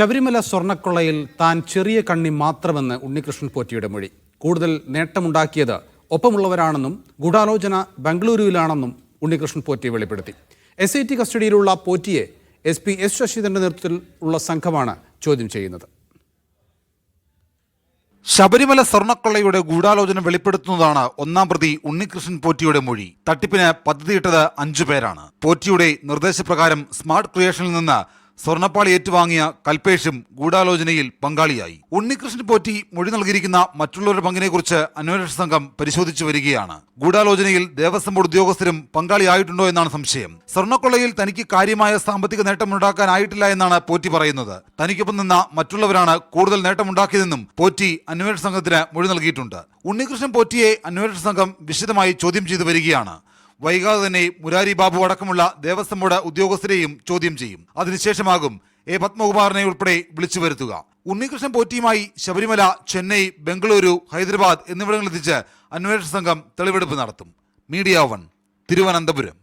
ശബരിമല സ്വർണക്കൊള്ളയിൽ താൻ ചെറിയ കണ്ണി മാത്രമെന്ന് ഉണ്ണികൃഷ്ണൻ പോറ്റിയുടെ മൊഴി. കൂടുതൽ നേട്ടമുണ്ടാക്കിയത് ഒപ്പമുള്ളവരാണെന്നും ഗൂഢാലോചന ബംഗളൂരുവിലാണെന്നും ഉണ്ണികൃഷ്ണൻ പോറ്റി വെളിപ്പെടുത്തി. എസ് ഐ ടി കസ്റ്റഡിയിലുള്ള പോറ്റിയെ എസ് പി എസ് ശശിധരന്റെ നേതൃത്വത്തിൽ ഉള്ള സംഘമാണ് ചോദ്യം ചെയ്യുന്നത്. ശബരിമല സ്വർണക്കൊള്ളയുടെ ഗൂഢാലോചന വെളിപ്പെടുത്തുന്നതാണ് ഒന്നാം പ്രതി ഉണ്ണികൃഷ്ണൻ പോറ്റിയുടെ മൊഴി. തട്ടിപ്പിന് പദ്ധതിയിട്ടത് അഞ്ചു പേരാണ്. പോറ്റിയുടെ നിർദ്ദേശപ്രകാരം സ്മാർട്ട് ക്രിയേഷനിൽ നിന്ന് സ്വർണപ്പാളി ഏറ്റുവാങ്ങിയ കൽപേഷും ഗൂഢാലോചനയിൽ പങ്കാളിയായി. ഉണ്ണികൃഷ്ണൻ പോറ്റി മൊഴി നൽകിയിരിക്കുന്ന മറ്റുള്ളവരുടെ പങ്കിനെക്കുറിച്ച് അന്വേഷണ സംഘം പരിശോധിച്ചു വരികയാണ്. ഗൂഢാലോചനയിൽ ദേവസ്വം ബോർഡ് ഉദ്യോഗസ്ഥരും പങ്കാളിയായിട്ടുണ്ടോ എന്നാണ് സംശയം. സ്വർണക്കൊള്ളയിൽ തനിക്ക് കാര്യമായ സാമ്പത്തിക നേട്ടമുണ്ടാക്കാനായിട്ടില്ല എന്നാണ് പോറ്റി പറയുന്നത്. തനിക്കൊപ്പം നിന്ന മറ്റുള്ളവരാണ് കൂടുതൽ നേട്ടമുണ്ടാക്കിയതെന്നും പോറ്റി അന്വേഷണ സംഘത്തിന് മൊഴി നൽകിയിട്ടുണ്ട്. ഉണ്ണികൃഷ്ണൻ പോറ്റിയെ അന്വേഷണ സംഘം വിശദമായി ചോദ്യം ചെയ്തു വരികയാണ്. വൈകാതെ തന്നെ മുരാരി ബാബു അടക്കമുള്ള ദേവസ്വം ബോർഡ് ഉദ്യോഗസ്ഥരെയും ചോദ്യം ചെയ്യും. അതിനുശേഷമാകും എ പത്മകുമാറിനെ ഉൾപ്പെടെ വിളിച്ചു വരുത്തുക. ഉണ്ണികൃഷ്ണൻ പോറ്റിയുമായി ശബരിമല ചെന്നൈ ബംഗളൂരു ഹൈദരാബാദ് എന്നിവിടങ്ങളിലെത്തിച്ച് അന്വേഷണ സംഘം തെളിവെടുപ്പ് നടത്തും. Media One Thiruvananthapuram.